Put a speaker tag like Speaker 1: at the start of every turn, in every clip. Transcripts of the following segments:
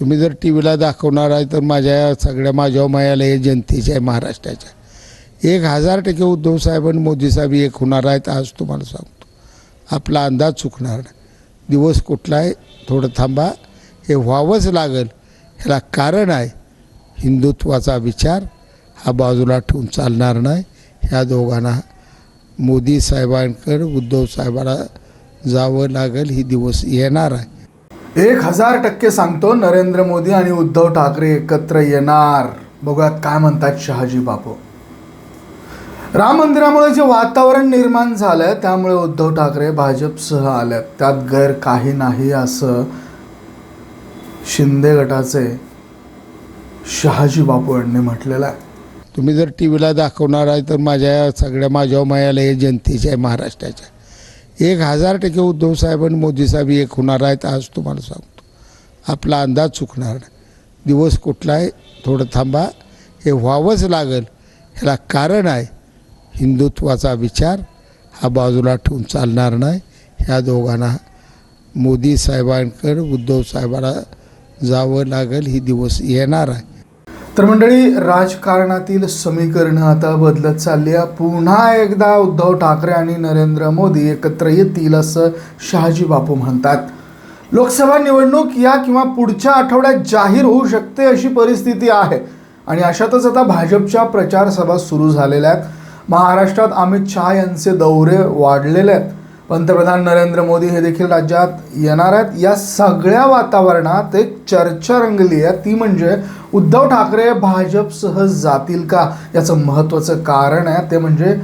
Speaker 1: तुम्ही जर टी व्हीला दाखवणार आहे तर माझ्या सगळ्या माझ्या मायाला हे जनतेच्या आहे महाराष्ट्राच्या एक हजार टक्के उद्धव साहेब आणि मोदी साहेब एक होणार आहेत आज तुम्हाला सांगतो. आपला अंदाज चुकणार नाही. दिवस कुठला आहे थोडं थांबा. हे व्हावंच लागेल. ह्याला कारण आहे हिंदुत्वाचा विचार हा बाजूला ठेवून चालणार नाही. ह्या दोघांना मोदी साहेबांकडे उद्धव साहेबाला जावं लागेल. ही दिवस येणार आहे.
Speaker 2: एक हजार टक्के सांगतो नरेंद्र मोदी आणि उद्धव ठाकरे एकत्र येणार. बघूयात काय म्हणतात शहाजी बापू. राम मंदिरामुळे जे वातावरण निर्माण झालंय त्यामुळे उद्धव ठाकरे भाजपसह आल्यात त्यात गैर काही नाही असं शिंदे गटाचे शहाजी बापू यांनी म्हटलेलं आहे.
Speaker 1: तुम्ही जर टी व्हीला दाखवणार आहे तर माझ्या सगळ्या माझ्या मायाला हे जनतेच्या आहे महाराष्ट्राच्या एक हजार टक्के उद्धव साहेब आणि मोदी साहेब एक होणार आहेत आज तुम्हाला सांगतो. आपला अंदाज चुकणार नाही. दिवस कुठला आहे थोडं थांबा. हे व्हावंच लागेल. ह्याला कारण आहे हिंदुत्वाचा विचार हा बाजूला ठेवून चालणार नाही. ह्या दोघांना मोदी साहेबांकडे उद्धव साहेबाला जावं लागेल. ही दिवस येणार आहे.
Speaker 2: तर मंडळी राजकारणातील समीकरणं आता बदलत चालली आहे पुन्हा एकदा उद्धव ठाकरे आणि नरेंद्र मोदी एकत्र येतील असं शहाजी बापू म्हणतात. लोकसभा निवडणूक या किंवा पुढच्या आठवड्यात जाहीर होऊ शकते अशी परिस्थिती आहे. आणि अशातच आता भाजपच्या प्रचारसभा सुरू झालेल्या आहेत. महाराष्ट्रात अमित शहा यांचे दौरे वाढलेले आहेत. पंतप्रधान नरेंद्र मोदी हे देखील राज्यात येणार आहेत. या सगळ्या वातावरणात एक चर्चा रंगली आहे. ती म्हणजे उद्धव ठाकरे भाजपसह जातील का? याचं महत्त्वाचं कारण आहे. ते म्हणजे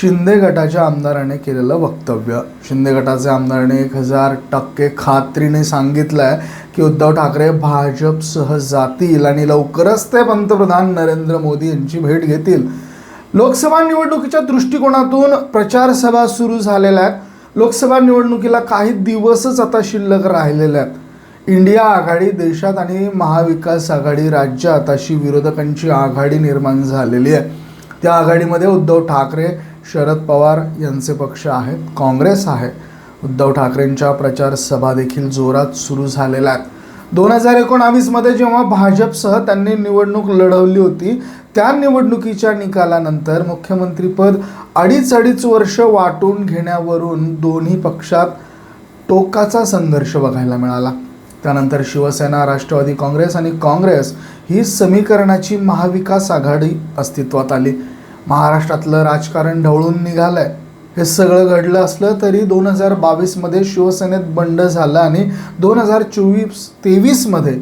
Speaker 2: शिंदे गटाच्या आमदाराने केलेलं वक्तव्य. शिंदे गटाचे आमदाराने एक हजार टक्के खात्रीने सांगितलं आहे की उद्धव ठाकरे भाजपसह जातील आणि लवकरच ते पंतप्रधान नरेंद्र मोदी यांची भेट घेतील. लोकसभा निवडणुकीच्या दृष्टिकोनातून प्रचार सभा सुरू झालेल्या आहेत. लोकसभा निवडणुकीला काही दिवसच आता शिल्लक राहिलेले आहेत. इंडिया आघाडी देशात आणि महाविकास आघाडी राज्यात अशी विरोधकांची आघाडी निर्माण झालेली आहे. त्या आघाडीमध्ये उद्धव ठाकरे शरद पवार यांचे पक्ष आहेत काँग्रेस आहे. उद्धव ठाकरेंच्या प्रचार सभा देखील जोरात सुरू झालेल्या आहेत. दोन हजार एकोणावीसमध्ये जेव्हा भाजपसह त्यांनी निवडणूक लढवली होती त्या निवडणुकीच्या निकालानंतर मुख्यमंत्रीपद अडीच अडीच वर्ष वाटून घेण्यावरून दोन्ही पक्षात टोकाचा संघर्ष बघायला मिळाला. त्यानंतर शिवसेना राष्ट्रवादी काँग्रेस आणि काँग्रेस ही समीकरणाची महाविकास आघाडी अस्तित्वात आली. महाराष्ट्रातलं राजकारण ढवळून निघालं आहे हे सगळं घडलं असलं तरी दोन हजार बावीसमध्ये शिवसेनेत बंड झालं आणि दोन हजार चोवीस तेवीसमध्ये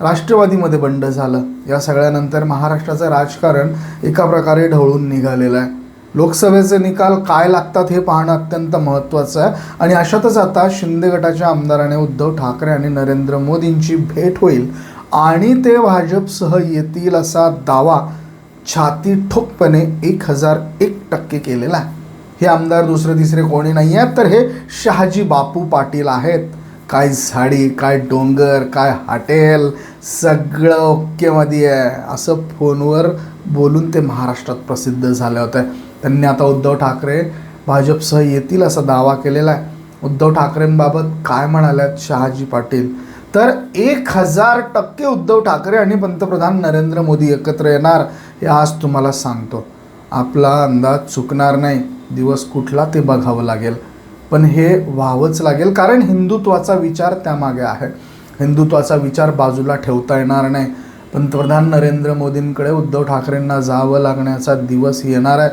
Speaker 2: राष्ट्रवादीमध्ये बंड झालं. या सगळ्यानंतर महाराष्ट्राचं राजकारण एका प्रकारे ढवळून निघालेलं आहे. लोकसभेचे निकाल काय लागतात हे पाहणं अत्यंत महत्त्वाचं आहे. आणि अशातच आता शिंदे गटाच्या आमदाराने उद्धव ठाकरे आणि नरेंद्र मोदींची भेट होईल आणि ते भाजपसह येतील असा दावा छाती ठोकपणे एक हजार एक टक्के केलेला आहे. हे आमदार दुसरे तिसरे कोणी नाही आहेत तर हे शहाजी बापू पाटील आहेत. काय झाडी काय डोंगर काय हॉटेल सगळं ओकेमध्ये आहे असं फोनवर बोलून ते महाराष्ट्रात प्रसिद्ध झाले होते. त्यांनी आता उद्धव ठाकरे भाजपसह येतील असा दावा केलेला आहे. उद्धव ठाकरेंबाबत काय म्हणाल्यात शहाजी पाटील? तर एक हजार टक्के उद्धव ठाकरे आणि पंतप्रधान नरेंद्र मोदी एकत्र येणार हे आज तुम्हाला सांगतो. आपला अंदाज चुकणार नाही. दिवस कुठला ते बघावं लागेल. पण हे व्हावंच लागेल कारण हिंदुत्वाचा विचार त्यामागे आहे. हिंदुत्वाचा विचार बाजूला ठेवता येणार नाही. पंतप्रधान नरेंद्र मोदींकडे उद्धव ठाकरेंना जावं लागण्याचा दिवस येणार आहे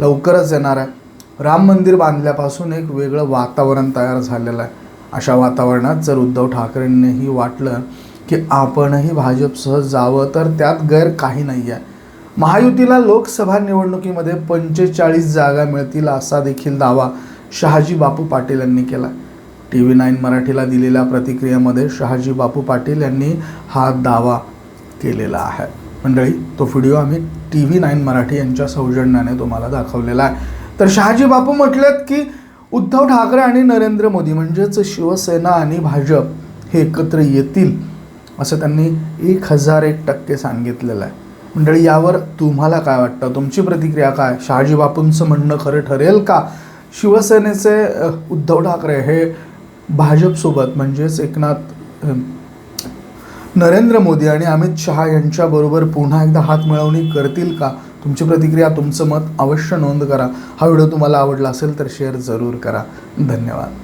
Speaker 2: लवकरच येणार आहे. राम मंदिर बांधल्यापासून एक वेगळं वातावरण तयार झालेलं आहे. अशा वातावरणात जर उद्धव ठाकरेंनीही वाटलं की आपणही भाजपसह जावं तर त्यात गैर काही नाही आहे महायुतीला लोकसभा निवडणुकीमध्ये पंचेचाळीस जागा मिळतील असा देखील दावा शहाजी बापू पाटील यांनी केला. टी व्ही नाईन मराठीला दिलेल्या प्रतिक्रियेमध्ये शहाजी बापू पाटील यांनी हा दावा केलेला आहे. मंडळी तो व्हिडिओ आम्ही टी व्ही नाईन मराठी यांच्या सौजन्याने तुम्हाला दाखवलेला आहे. तर शहाजी बापू म्हटलेत की उद्धव ठाकरे आणि नरेंद्र मोदी म्हणजेच शिवसेना आणि भाजप हे एकत्र येतील असं त्यांनी एक हजार एक टक्के सांगितलेलं आहे. मंडळी यावर तुम्हाला काय वाटतं? तुमची प्रतिक्रिया काय? शहाजी बापूंचं म्हणणं खरं ठरेल का? शिवसेनेचे उद्धव ठाकरे हे भाजपसोबत म्हणजेच एकनाथ नरेंद्र मोदी आणि अमित शहा यांच्याबरोबर पुन्हा एकदा हात मिळवणी करतील का? तुमची प्रतिक्रिया तुमचं मत अवश्य नोंद करा. हा व्हिडिओ तुम्हाला आवडला असेल तर शेअर जरूर करा. धन्यवाद.